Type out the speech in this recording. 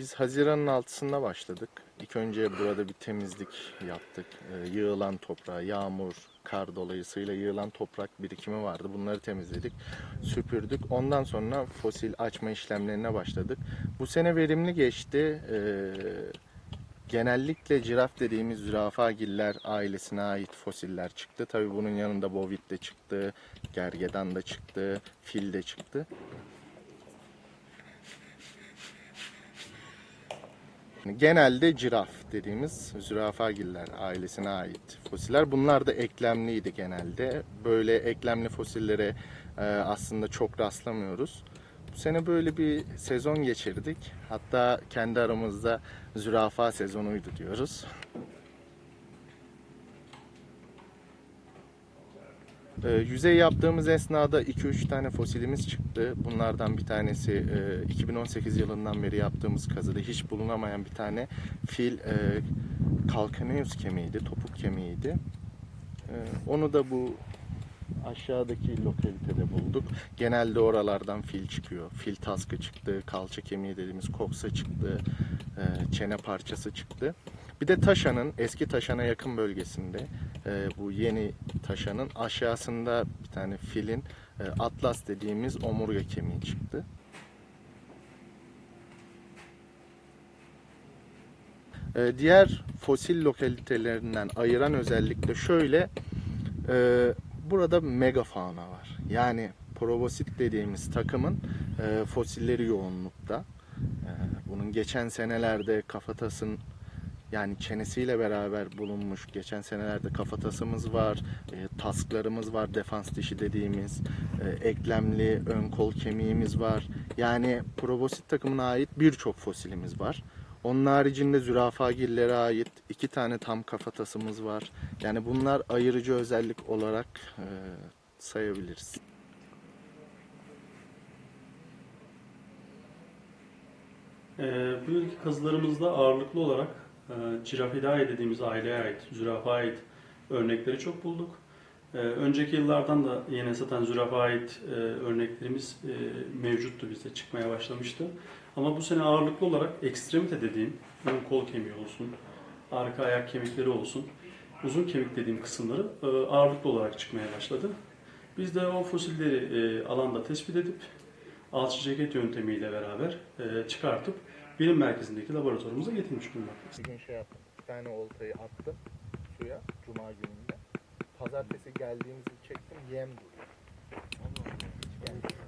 Biz Haziran'ın 6'sında başladık. İlk önce burada bir temizlik yaptık. Ee, yığılan toprağı, yağmur, kar dolayısıyla yığılan toprak birikimi vardı. Bunları temizledik, süpürdük. Ondan sonra fosil açma işlemlerine başladık. Bu sene verimli geçti. Ee, genellikle ciraf dediğimiz zürafagiller ailesine ait fosiller çıktı. Tabii bunun yanında bovid de çıktı, gergedan da çıktı, fil de çıktı. Genelde ciraf dediğimiz zürafagiller ailesine ait fosiller. Bunlar da eklemliydi genelde. Böyle eklemli fosillere e, aslında çok rastlamıyoruz. Bu sene böyle bir sezon geçirdik. Hatta kendi aramızda zürafa sezonuydu diyoruz. E, yüzey yaptığımız esnada 2-3 tane fosilimiz çıktı. Bunlardan bir tanesi e, 2018 yılından beri yaptığımız kazıda hiç bulunamayan bir tane fil e, kalkaneus kemiğiydi, topuk kemiğiydi. E, onu da bu aşağıdaki lokalitede bulduk. Genelde oralardan fil çıkıyor. Fil taskı çıktı, kalça kemiği dediğimiz koksa çıktı, e, çene parçası çıktı. Bir de Taşan'ın eski Taşan'a yakın bölgesinde e, bu yeni Taşan'ın aşağısında bir tane filin e, atlas dediğimiz omurga kemiği çıktı. E, diğer fosil lokalitelerinden ayıran özellik de şöyle e, burada megafauna var. Yani provosit dediğimiz takımın e, fosilleri yoğunlukta. E, bunun geçen senelerde kafatasın yani çenesiyle beraber bulunmuş geçen senelerde kafatasımız var, e, tasklarımız var, defans dişi dediğimiz, e, eklemli ön kol kemiğimiz var. Yani provosit takımına ait birçok fosilimiz var. Onun haricinde zürafagillere ait iki tane tam kafatasımız var. Yani bunlar ayırıcı özellik olarak e, sayabiliriz. Ee, bu yılki kazılarımızda ağırlıklı olarak e, Girafidae dediğimiz aileye ait, zürafa ait örnekleri çok bulduk. Ee, önceki yıllardan da yine satan zürafa ait e, örneklerimiz e, mevcuttu bizde, çıkmaya başlamıştı. Ama bu sene ağırlıklı olarak ekstremite dediğim, ön kol kemiği olsun, arka ayak kemikleri olsun, uzun kemik dediğim kısımları e, ağırlıklı olarak çıkmaya başladı. Biz de o fosilleri alanda tespit edip alçı ceket yöntemiyle beraber e, çıkartıp bilim merkezindeki laboratuvarımıza getirmiş bulunmaktayız. Bir gün şey yaptım. Bir tane oltayı attım suya cuma gününde. Pazartesi geldiğimizi çektim yem duruyor. Hiç gelmedi.